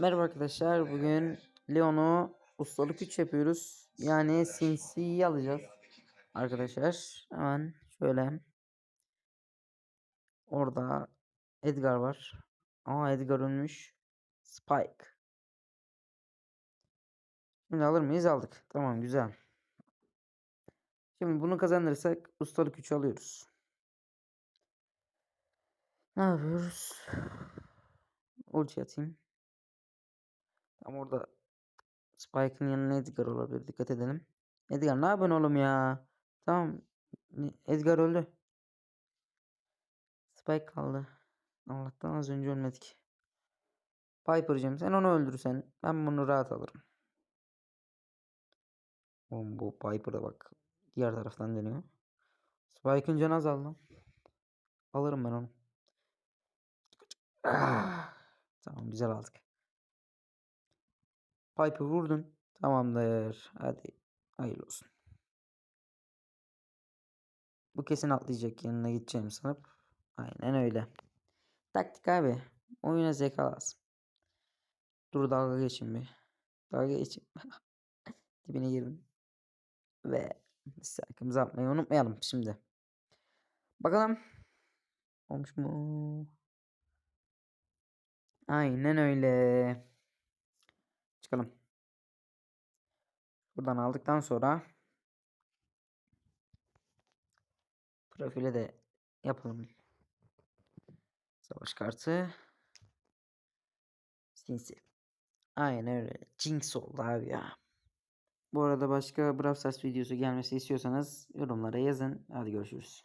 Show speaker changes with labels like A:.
A: Merhaba arkadaşlar. Bugün Leon'u ustalık 3 yapıyoruz. Yani sinsiyi alacağız. Arkadaşlar hemen şöyle. Orada Edgar var. Aa Edgar ölmüş. Spike. Şimdi alır mıyız? Aldık. Tamam güzel. Şimdi bunu kazanırsak ustalık 3 alıyoruz. Ne yapıyoruz? Ulti atayım. Tam orada Spike'ın yanına Edgar olabilir. Dikkat edelim. Edgar ne yapıyorsun oğlum ya? Tamam. Edgar öldü. Spike kaldı. Allah'tan az önce ölmedik. Piper'cığım sen onu öldürsen ben bunu rahat alırım. Oğlum bu Piper'a bak. Diğer taraftan dönüyor. Spike'ın canı azaldı. Alırım ben onu. Ah, Tamam güzel aldık. Piper vurdun. Tamamdır. Hadi hayırlı olsun. Bu kesin atlayacak yanına gideceğim sanıp. Aynen öyle. Taktik abi. Oyuna zeka lazım. Dur dalga geçin bir. Dalga geçin. Dibine girin. Ve sakımızı atmayı unutmayalım şimdi. Bakalım. Olmuş mu? Aynen öyle. Çıkalım. Buradan aldıktan sonra profile de yapalım. Savaş kartı. Sinsi. Aynen öyle. Jinx oldu abi ya. Bu arada başka Brawl Stars videosu gelmesi istiyorsanız yorumlara yazın. Hadi görüşürüz.